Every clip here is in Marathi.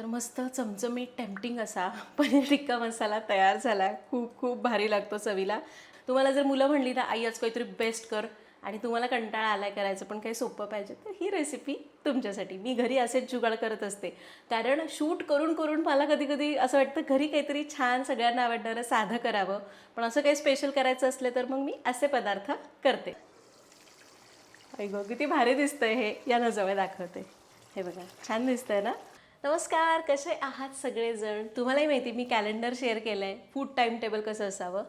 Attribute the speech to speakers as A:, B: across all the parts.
A: तर मस्त चमचमीत टेम्पटिंग असा पनीर टिक्का मसाला तयार झाला. आहे खूप खूप भारी लागतो चवीला. तुम्हाला जर मुलं म्हणली ना आई आज काहीतरी बेस्ट कर आणि तुम्हाला कंटाळा आलाय करायचं पण काही सोपं पाहिजे तर ही रेसिपी तुमच्यासाठी. मी घरी असेच जुगाड करत असते. कारण शूट करून करून मला कधी कधी असं वाटतं घरी काहीतरी छान सगळ्यांना आवडणारं साधं करावं. पण असं काही स्पेशल करायचं असले तर मग मी असे पदार्थ करते. ऐक किती भारी दिसतंय हे. या जवळ दाखवते. हे बघा छान दिसतंय ना? नमस्कार कसे आहात सगळेजण? तुम्हालाही माहिती मी कॅलेंडर शेअर केलं आहे फूड टाईम टेबल कसं असावं?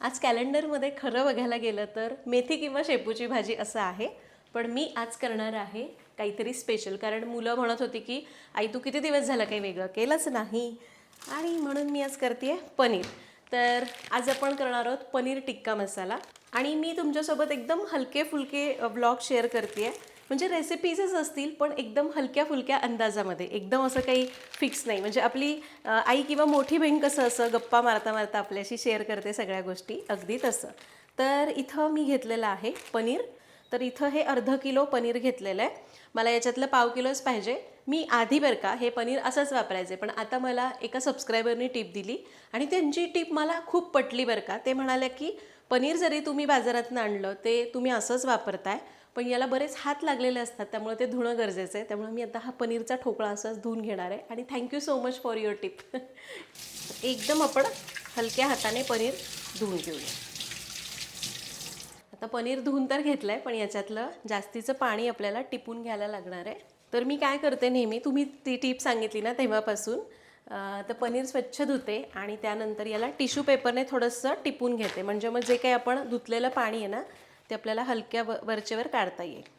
A: आज कॅलेंडरमध्ये खरं बघायला गेलं तर मेथी किंवा शेपूची भाजी असं आहे. पण मी आज करणार आहे काहीतरी स्पेशल कारण मुलं म्हणत होती की आई तू किती दिवस झालं काही वेगळं केलंच नाही? आणि म्हणून मी आज करते पनीर. तर आज आपण करणार आहोत पनीर टिक्का मसाला. आणि मी तुमच्यासोबत एकदम हलके फुलके ब्लॉग शेअर करते आहे म्हणजे रेसिपीजच असतील पण एकदम हलक्या फुलक्या अंदाजामध्ये. एकदम असं काही फिक्स नाही. म्हणजे आपली आई किंवा मोठी बहीण कसं असं गप्पा मारता मारता आपल्याशी शेअर करते सगळ्या गोष्टी अगदी तसं. तर इथं मी घेतलेलं आहे पनीर. तर इथं हे अर्ध किलो पनीर घेतलेलं आहे. मला याच्यातलं पाव किलोच पाहिजे. मी आधी बरं का हे पनीर असंच वापरायचे पण आता मला एका सबस्क्रायबरनी टीप दिली आणि त्यांची टीप मला खूप पटली बरं का. ते म्हणाल्या की पनीर जरी तुम्ही बाजारातनं आणलं ते तुम्ही असंच वापरताय. पण याला बरेच हात लागलेले असतात त्यामुळे ते धुणं गरजेचं आहे. त्यामुळे मी आता हा पनीरचा ठोकळा असाच धुवून घेणार आहे. आणि thank you so much for your tip एकदम आपण हलक्या हाताने पनीर धुवून घेऊया. आता पनीर धुवून तर घेतलं आहे पण याच्यातलं जास्तीचं पाणी आपल्याला टिपून घ्यायला लागणार आहे. तर मी काय करते नेहमी तुम्ही ती टीप सांगितली ना तेव्हापासून तर पनीर स्वच्छ धुते आणि त्यानंतर याला टिश्यू पेपरने थोडंसं टिपून घेते. म्हणजे मग जे काही आपण धुतलेलं पाणी आहे ना ते आपल्याला हलक्या व वरचेवर काढता येईल.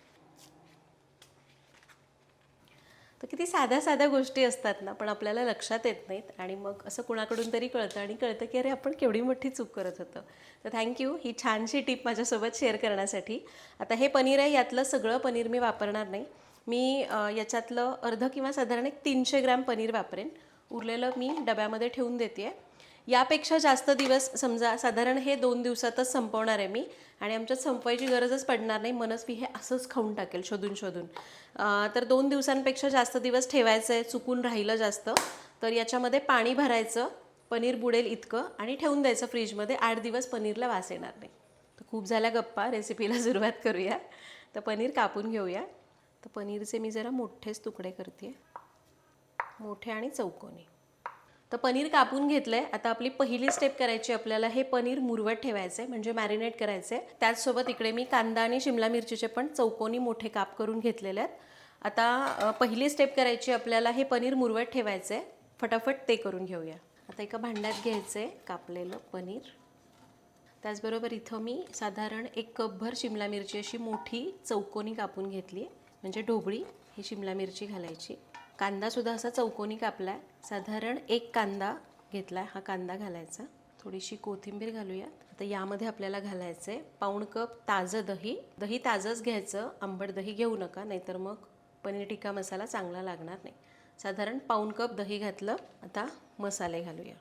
A: तर किती साध्या साध्या गोष्टी असतात ना पण आपल्याला लक्षात येत नाहीत आणि मग असं कुणाकडून तरी कळतं आणि कळतं की अरे आपण केवढी मोठी चूक करत होतो. तर थँक्यू ही छानशी टीप माझ्यासोबत शेअर करण्यासाठी. आता हे पनीर आहे यातलं सगळं पनीर मी वापरणार नाही. मी याच्यातलं अर्ध किंवा साधारण एक तीनशे ग्रॅम पनीर वापरेन. उरलेलं मी डब्यामध्ये ठेवून देते आहे यापेक्षा जास्त दिवस समजा साधारण हे दोन दिवसातच संपवणार आहे मी आणि आमच्यात संपवायची गरजच पडणार नाही मनस्वी हे असंच खाऊन टाकेल शोधून शोधून. तर दोन दिवसांपेक्षा जास्त दिवस ठेवायचं आहे चुकून राहिलं जास्त तर याच्यामध्ये पाणी भरायचं पनीर बुडेल इतकं आणि ठेवून द्यायचं फ्रीजमध्ये आठ दिवस पनीरला वास येणार नाही. तर खूप झाल्या गप्पा रेसिपीला सुरुवात करूया. तर पनीर कापून घेऊया. तर पनीरचे मी जरा मोठेच तुकडे करते मोठे आणि चौकोनी. तर पनीर कापून घेतलंय. आता आपली पहिली स्टेप करायची आपल्याला हे पनीर मुरवत ठेवायचं आहे म्हणजे मॅरिनेट करायचं आहे त्याचसोबत इकडे मी कांदा आणि शिमला मिरचीचे पण चौकोनी मोठे काप करून घेतलेले आहेत. आता पहिली स्टेप करायची आपल्याला हे पनीर मुरवत ठेवायचं आहे फटाफट ते करून घेऊया. आता एका भांड्यात घ्यायचं आहे कापलेलं पनीर. त्याचबरोबर इथं मी साधारण एक कपभर शिमला मिरची अशी मोठी चौकोनी कापून घेतली म्हणजे ढोबळी ही शिमला मिरची घालायची. कांदासुद्धा असा चौकोनी कापला आहे साधारण एक कांदा घेतला आहे हा कांदा घालायचा. थोडीशी कोथिंबीर घालूया आता यामध्ये आपल्याला घालायचं आहे पाऊण कप ताजं दही. दही ताजंच घ्यायचं आंबट दही घेऊ नका नाहीतर मग पनीर टिक्का मसाला चांगला लागणार नाही. साधारण पाऊण कप दही घातलं आता मसाले घालूया.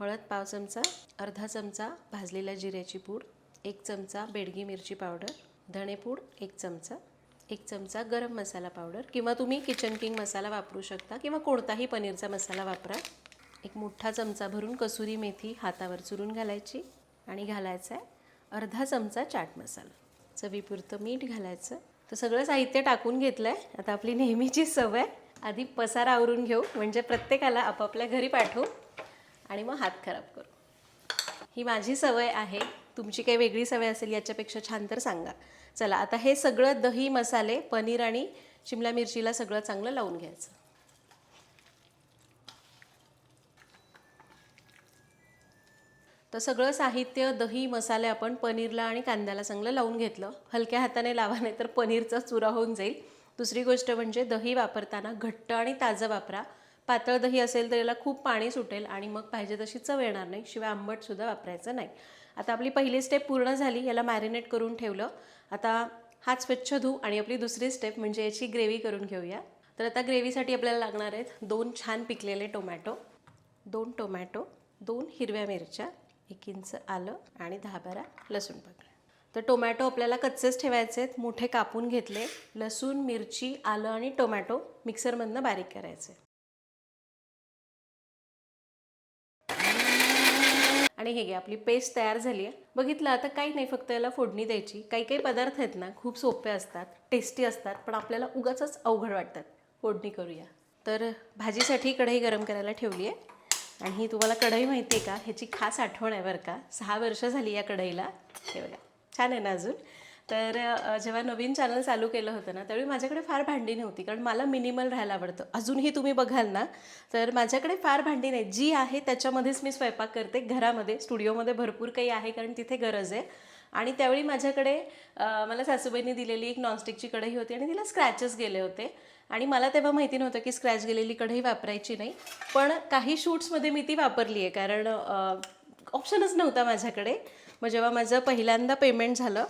A: हळद पाव चमचा अर्धा चमचा भाजलेल्या जिऱ्याची पूड एक चमचा बेडगी मिरची पावडर धणेपूड एक चमचा. एक चमचा गरम मसाला पावडर किंवा तुम्ही किचन किंग मसाला वापरू शकता किंवा कोणताही पनीरचा मसाला वापरा. एक मोठा चमचा भरून कसुरी मेथी हातावर चुरून घालायची आणि घालायचा आहे अर्धा चमचा चाट मसाला. चवीपुरतं मीठ घालायचं. तर सगळं साहित्य टाकून घेतलं आहे आता आपली नेहमीची सवय. आधी पसारा आवरून घेऊ. म्हणजे प्रत्येकाला आपापल्या घरी पाठवू आणि मग हात खराब करू. ही माझी सवय आहे. तुमची काही वेगळी सवय असेल याच्यापेक्षा छान तर सांगा. चला आता हे सगळं दही मसाले पनीर आणि शिमला मिरचीला सगळं चांगलं लावून घ्यायचं. तर सगळं साहित्य दही मसाले आपण पनीरला आणि कांद्याला चांगलं लावून घेतलं. हलक्या हाताने लावा नाही तर पनीरचा चुरा होऊन जाईल. दुसरी गोष्ट म्हणजे दही वापरताना घट्ट आणि ताजं वापरा. पातळ दही असेल तर याला खूप पाणी सुटेल आणि मग पाहिजे तशी चव येणार नाही शिवाय आंबटसुद्धा वापरायचं नाही. आता आपली पहिली स्टेप पूर्ण झाली याला मॅरिनेट करून ठेवलं. आता हात स्वच्छ धू आणि आपली दुसरी स्टेप म्हणजे याची ग्रेव्ही करून घेऊया. तर आता ग्रेव्हीसाठी आपल्याला लागणार आहेत दोन छान पिकलेले टोमॅटो दोन टोमॅटो दोन हिरव्या मिरच्या एक इंच आलं आणि दहा बारा लसूण पाकळ्या. तर टोमॅटो आपल्याला कच्चेच ठेवायचे आहेत मोठे कापून घेतले लसूण मिरची आलं आणि टोमॅटो मिक्सरमधनं बारीक करायचे आणि हे घ्या आपली पेस्ट तयार झाली आहे. बघितलं आता काही नाही फक्त याला फोडणी द्यायची. काही काही पदार्थ आहेत ना खूप सोपे असतात टेस्टी असतात पण आपल्याला उगाच अवघड वाटतात. फोडणी करूया. तर भाजीसाठी कढई गरम करायला ठेवली आहे. आणि ही तुम्हाला कढई माहिती आहे का? ह्याची खास आठवण आहे बरं का. सहा वर्ष झाली या कढईला. हे बघा छान आहे ना अजून? तर जेव्हा नवीन चॅनल चालू केलं होतं ना त्यावेळी माझ्याकडे फार भांडी नव्हती. कारण मला मिनिमल राहायला आवडतं. अजूनही तुम्ही बघाल ना तर माझ्याकडे फार भांडी नाही. जी आहे त्याच्यामध्येच मी स्वयंपाक करते. घरामध्ये स्टुडिओमध्ये भरपूर काही आहे कारण तिथे गरज आहे. आणि त्यावेळी माझ्याकडे मला सासूबाईंनी दिलेली एक नॉनस्टिकची कढई होती आणि तिला स्क्रॅचेस गेले होते. आणि मला तेव्हा माहिती नव्हतं की स्क्रॅच गेलेली कढई वापरायची नाही. पण काही शूट्समध्ये मी ती वापरली आहे. कारण ऑप्शनच नव्हता माझ्याकडे. मग जेव्हा माझं पहिल्यांदा पेमेंट झालं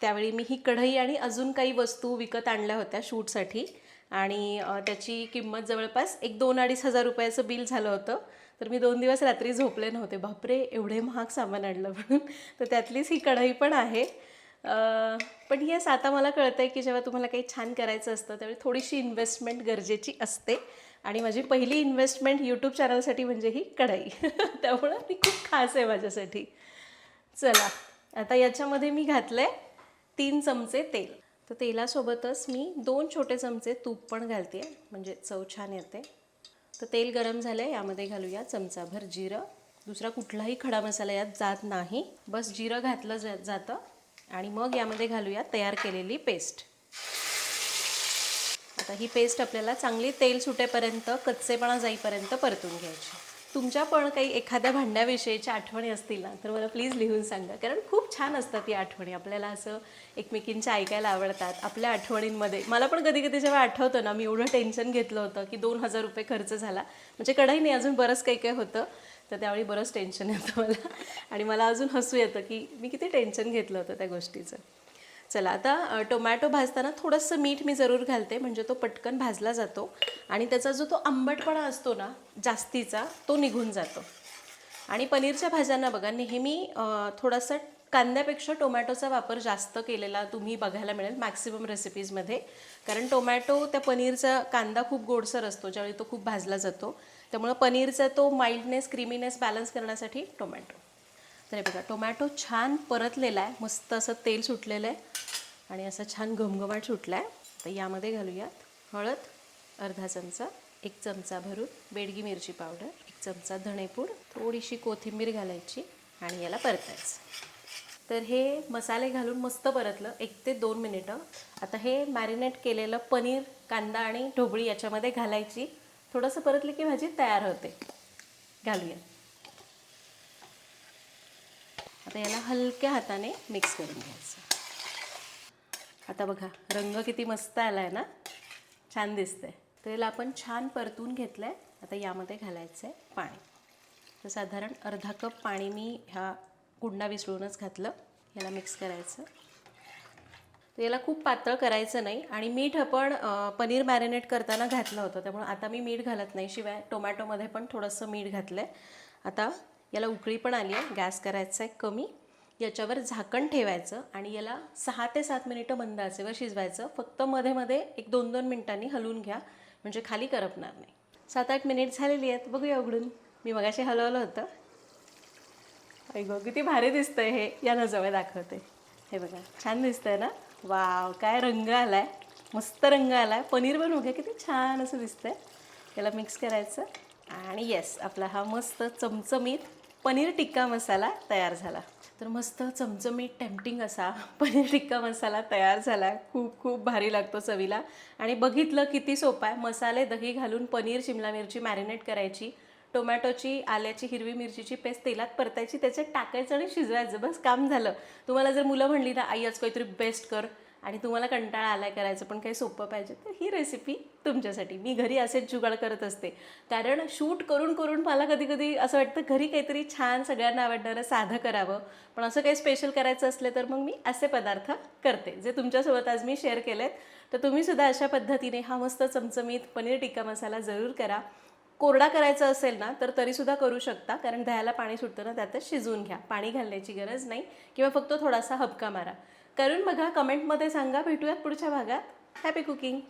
A: त्यावेळी मी ही कढई आणि अजून काही वस्तू विकत आणल्या होत्या शूटसाठी. आणि त्याची किंमत जवळपास एक दोन अडीच हजार रुपयाचं बिल झालं होतं. तर मी दोन दिवस रात्री झोपले नव्हते. बापरे एवढे महाग सामान आणलं म्हणून. तर त्यातलीच ही कढई पण आहे. पण येस आता मला कळतं आहे की जेव्हा तुम्हाला काही छान करायचं असतं त्यावेळी थोडीशी इन्व्हेस्टमेंट गरजेची असते. आणि माझी पहिली इन्व्हेस्टमेंट यूट्यूब चॅनलसाठी म्हणजे ही कढई. त्यामुळं ती खूप खास आहे माझ्यासाठी. चला आता याच्यामध्ये मी घातलं आहे तीन चमचे तेल. तर तेलासोबतच मी दोन छोटे चमचे तूप पण घालते म्हणजे चव छान येते. तर तेल गरम झालं आहे यामध्ये घालूया चमचाभर जिरं. दुसरा कुठलाही खडा मसाला यात जात नाही. बस जिरं घातलं जा जातं. आणि मग यामध्ये घालूया तयार केलेली पेस्ट. आता ही पेस्ट आपल्याला चांगली तेल सुटेपर्यंत कच्चेपणा जाईपर्यंत परतून घ्यायची. तुमच्या पण काही एखाद्या भांड्याविषयीच्या आठवणी असतील ना तर मला प्लीज लिहून सांगा. कारण खूप छान असतात या आठवणी. आपल्याला असं एकमेकींच्या ऐकायला आवडतात. आपल्या आठवणींमध्ये. मला पण कधी कधी जेव्हा आठवतं ना मी एवढं टेन्शन घेतलं होतं की दोन हजार रुपये खर्च झाला. म्हणजे कढई नाही अजून बरंच काही काही होतं. तर त्यावेळी बरंच टेन्शन येतं मला. आणि मला अजून हसू येतं की मी किती टेन्शन घेतलं होतं त्या गोष्टीचं. चला आता टोमॅटो भाजताना थोडंसं मीठ मी जरूर घालते म्हणजे तो पटकन भाजला जातो. आणि त्याचा जो तो आंबटपणा असतो ना जास्तीचा तो निघून जातो. आणि पनीरच्या भाज्यांना बघा नेहमी थोडासा कांद्यापेक्षा टोमॅटोचा वापर जास्त केलेला तुम्ही बघायला मिळेल मॅक्सिमम रेसिपीजमध्ये कारण टोमॅटो त्या पनीरचा कांदा खूप गोडसर असतो ज्यावेळी तो खूप भाजला जातो. त्यामुळं पनीरचा तो माइल्डनेस क्रीमीनेस बॅलन्स करण्यासाठी टोमॅटो. तर हे बघा टोमॅटो छान परतलेला आहे मस्त असं तेल सुटलेलं आहे. आणि असं छान घमघमाट सुटला आहे तर यामध्ये घालूयात हळद अर्धा चमचा एक चमचा भरून बेडगी मिरची पावडर एक चमचा धणेपूड थोडीशी कोथिंबीर घालायची आणि याला परतायचं. तर हे मसाले घालून मस्त परतलं एक ते दोन मिनिटं. आता हे मॅरिनेट केलेलं पनीर कांदा आणि ढोबळी याच्यामध्ये घालायची. थोडंसं परतलं की भाजी तयार होते. घालूया आता याला हलक्या हाताने मिक्स करून घ्यायचं. आता बघा रंग किती मस्त आला आहे ना? छान दिसतंय. तर याला आपण छान परतून घेतलं आहे आता यामध्ये घालायचं आहे पाणी. तर साधारण अर्धा कप पाणी मी ह्या कुंडा विसळूनच घातलं. याला मिक्स करायचं. तर याला खूप पातळ करायचं नाही. आणि मीठ आपण पनीर मॅरिनेट करताना घातलं होतं. त्यामुळे आता मी मीठ घालत नाही. शिवाय टोमॅटोमध्ये पण थोडंसं मीठ घातलं आहे आता याला उकळी पण आली आहे. गॅस करायचा आहे कमी. याच्यावर झाकण ठेवायचं आणि याला सहा ते सात मिनिटं मंद आचेवर शिजवायचं. फक्त मध्ये मध्ये एक दोन दोन मिनिटांनी हलवून घ्या म्हणजे खाली करपणार नाही. सात आठ मिनिट झालेली आहेत. बघूया उघडून. मी मगाशी हलवलं होतं. ऐक किती भारी दिसतंय हे. या नजवे दाखवते. हे बघा छान दिसतंय ना? वाव काय रंग आलाय. मस्त रंग आलाय. पनीर पण बघा किती छान असं दिसतंय. याला मिक्स करायचं. आणि येस आपला हा मस्त चमचमीत पनीर टिक्का मसाला तयार झाला. तर मस्त चमचमीत टेम्पटिंग असा. पनीर टिक्का मसाला तयार झाला. आहे खूप खूप भारी लागतो चवीला. आणि बघितलं किती सोपं आहे. मसाले दही घालून पनीर शिमला मिरची मॅरिनेट करायची. टोमॅटोची आल्याची हिरवी मिरचीची पेस्ट तेलात परतायची. त्याच्यात टाकायचं आणि शिजवायचं. बस काम झालं. तुम्हाला जर मुलं म्हणली ना आई आज काहीतरी बेस्ट कर. आणि तुम्हाला कंटाळा आलाय करायचं पण काही सोपं पाहिजे तर ही रेसिपी तुमच्यासाठी. मी घरी असेच जुगाड करत असते. कारण शूट करून करून मला कधी कधी असं वाटतं घरी काहीतरी छान सगळ्यांना आवडणारं साधं करावं. पण असं काही स्पेशल करायचं असले तर मग मी असे पदार्थ करते जे तुमच्यासोबत आज मी शेअर केले आहेत तर तुम्हीसुद्धा अशा पद्धतीने हा मस्त चमचमीत पनीर टिक्का मसाला जरूर करा. कोरडा करायचा असेल ना तर तरीसुद्धा करू शकता. कारण दह्याला पाणी सुटतं ना त्यातच शिजवून घ्या. पाणी घालण्याची गरज नाही. किंवा फक्त थोडासा हबका मारा. करून बघा कमेंटमध्ये सांगा. भेटूयात पुढच्या भागात. Happy cooking